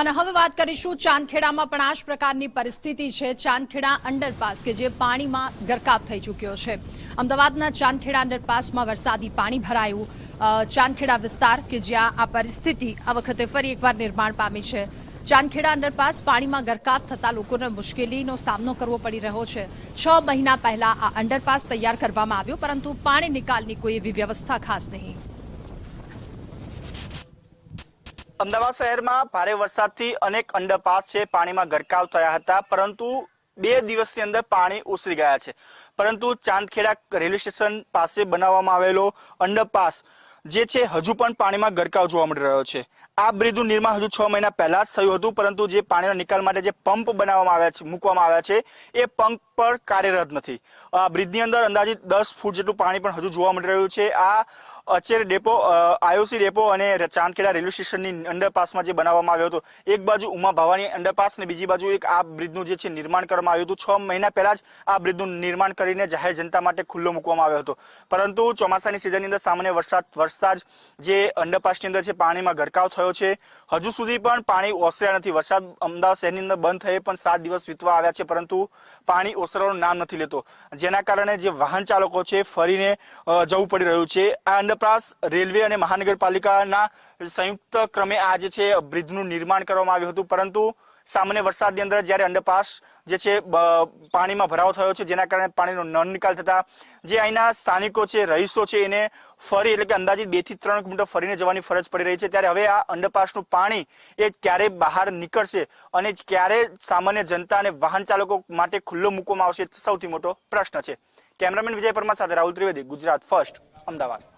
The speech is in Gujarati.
અને હવે વાત કરીશું ચાંદખેડામાં પણ આ જ પ્રકારની પરિસ્થિતિ છે. ચાંદખેડા અંડરપાસ કે જે પાણીમાં ગરકાવ થઈ ચૂક્યો છે. અમદાવાદના ચાંદખેડા અંડરપાસમાં વરસાદી પાણી ભરાયું. ચાંદખેડા વિસ્તાર કે જ્યાં આ પરિસ્થિતિ આ વખતે ફરી એકવાર નિર્માણ પામી છે. ચાંદખેડા અંડરપાસ પાણીમાં ગરકાવ થતા લોકોને મુશ્કેલીનો સામનો કરવો પડી રહ્યો છે. છ મહિના પહેલા આ અંડરપાસ તૈયાર કરવામાં આવ્યો, પરંતુ પાણી નિકાલની કોઈ એવી વ્યવસ્થા ખાસ નહીં. અમદાવાદ શહેરમાં ભારે વરસાદથી અનેક અંડરપાસ છે. પાણીમાં ગરકાવ થયા હતા, પરંતુ બે દિવસની અંદર પાણી ઓસરી ગયા છે. પરંતુ ચાંદખેડા રેલવે સ્ટેશન પાસે બનાવવામાં આવેલો અંડરપાસ, જે છે, હજુ પણ પાણીમાં ગરકાવ જોવા મળી રહ્યો છે. આ બ્રિજનું નિર્માણ હજુ છ મહિના પહેલા જ થયું હતું, પરંતુ જે પાણીના નિકાલ માટે જે પંપ બનાવવામાં આવ્યા છે, મૂકવામાં આવ્યા છે, એ પંપ પર કાર્યરત નથી. આ બ્રિજની અંદર અંદાજિત દસ ફૂટ જેટલું પાણી પણ હજુ જોવા મળી રહ્યું છે. આ અચેર ડેપો આયોસી ડેપો અને ચાંદખેડા રેલવે સ્ટેશનની અંડરપાસમાં જે બનાવવામાં આવ્યો હતો, એક બાજુ ઉમા ભાવાની અંડરપાસ અને બીજી બાજુ એક આ બ્રિજનું જે છે નિર્માણ કરવામાં આવ્યું હતું. છ મહિના પહેલાં જ આ બ્રિજનું નિર્માણ કરીને જાહેર જનતા માટે ખુલ્લો મૂકવામાં આવ્યો હતો. પરંતુ ચોમાસાની સિઝનની અંદર સામાન્ય વરસાદ, વરસતા જ જે અંડરપાસની અંદર છે પાણીમાં ગરકાવ થયો છે. હજુ સુધી પણ પાણી ઓસર્યા નથી. વરસાદ અમદાવાદ શહેરની અંદર બંધ થયે પણ સાત દિવસ વીતવા આવ્યા છે, પરંતુ પાણી ઓસરવાનું નામ નથી લેતો. જેના કારણે જે વાહન ચાલકો છે ફરીને જવું પડી રહ્યું છે. આ અંડરપાસ રેલવે અને મહાનગરપાલિકાના સંયુક્ત ક્રમે આ જે છે, બ્રિજનું નિર્માણ કરવામાં આવ્યું હતું. પરંતુ સામાન્ય વરસાદની અંદર જ્યારે અંડરપાસ જે છે પાણીમાં ભરાવો થયો છે, જેના કારણે પાણીનો ન નિકાલ થતા, જે અહીંના સ્થાનિકો છે, રહીશો છે, એને ફરી એટલે કે અંદાજિત બેથી ત્રણ કિલોમીટર ફરીને જવાની ફરજ પડી રહી છે. ત્યારે હવે આ અંડરપાસનું પાણી એ ક્યારે બહાર નીકળશે અને ક્યારે સામાન્ય જનતા અને વાહન ચાલકો માટે ખુલ્લો મૂકવામાં આવશે, સૌથી મોટો પ્રશ્ન છે. કેમેરામેન વિજય પરમાર સાથે રાહુલ ત્રિવેદી, ગુજરાત ફર્સ્ટ, અમદાવાદ.